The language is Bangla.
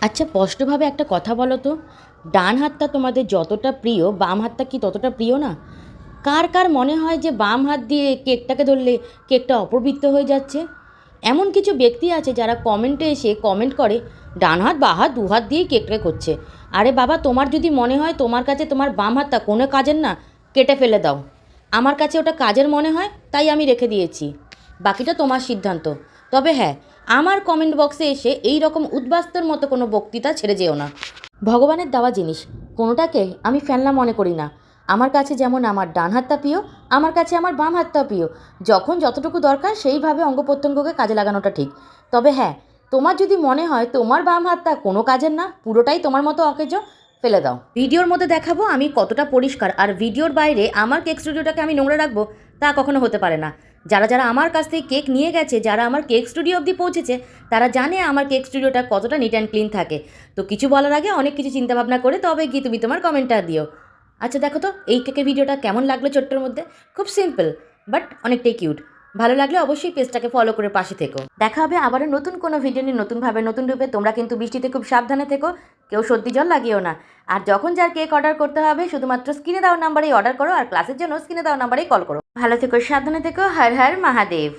আচ্ছা স্পষ্টভাবে একটা কথা বলো তো। ডান হাতটা তোমাদের যতটা প্রিয়, বাম হাতটা কি ততটা প্রিয় না? কার কার মনে হয় যে বাম হাত দিয়ে কেকটাকে ধরলে কেকটা অপবৃত্ত হয়ে যাচ্ছে? এমন কিছু ব্যক্তি আছে যারা কমেন্টে এসে কমেন্ট করে, ডান হাত, বা হাত, দু হাত দিয়েই কেকটাকে করছে। আরে বাবা, তোমার যদি মনে হয় তোমার কাছে তোমার বাম হাতটা কোনো কাজের না, কেটে ফেলে দাও। আমার কাছে ওটা কাজের মনে হয়, তাই আমি রেখে দিয়েছি। বাকিটা তোমার সিদ্ধান্ত। তবে হ্যাঁ আমার কমেন্ট বক্সে এসে এই রকম উদ্বাস্তর মতো কোনো বক্তৃতা ছেড়ে যেও না। ভগবানের দেওয়া জিনিস, কোনোটাকে আমি ফেলনা মনে করি না। আমার কাছে যেমন আমার ডান হাতটা প্রিয়, আমার কাছে আমার বাম হাতটা প্রিয়। যখন যতটুকু দরকার সেইভাবে অঙ্গ প্রত্যঙ্গকে কাজে লাগানোটা ঠিক। তবে হ্যাঁ তোমার যদি মনে হয় তোমার বাম হাতটা কোনো কাজের না, পুরোটাই তোমার মতো অকেজো, ফেলে দাও। ভিডিওর মধ্যে দেখাবো আমি কতটা পরিষ্কার, আর ভিডিওর বাইরে আমার কেক স্টুডিওটাকে আমি নোংরা রাখব, তা কখনো হতে পারে না। যারা যারা আমার কাছ থেকে কেক নিয়ে গেছে, যারা আমার কেক স্টুডিও অবধি পৌঁছেছে, তারা জানে আমার কেক স্টুডিওটা কতটা নিট অ্যান্ড ক্লিন থাকে। তো কিছু বলার আগে অনেক কিছু চিন্তাভাবনা করে, তবে গিয়ে তুমি তোমার কমেন্টটা দিও। আচ্ছা দেখো তো, এই কেকের ভিডিওটা কেমন লাগল ছোট্টর মধ্যে? খুব সিম্পল বাট অনেকটাই কিউট ভালো লাগলে অবশ্যই পেজটাকে ফলো করে পাশে থেকো। দেখা হবে আবারও নতুন কোনো ভিডিও নিয়ে নতুনভাবে, নতুন রূপে। তোমরা কিন্তু বৃষ্টিতে খুব সাবধানে থেকো, কেউ সর্দি জল লাগিও না। আর যখন যার কেক অর্ডার করতে হবে, শুধুমাত্র স্ক্রিনে দেওয়া নাম্বারেই অর্ডার করো, আর ক্লাসের জন্য স্ক্রিনে দেওয়া নাম্বারেই কল করো। ভালো থেকো, সাবধানে থেকো। হর হর, মহাদেব।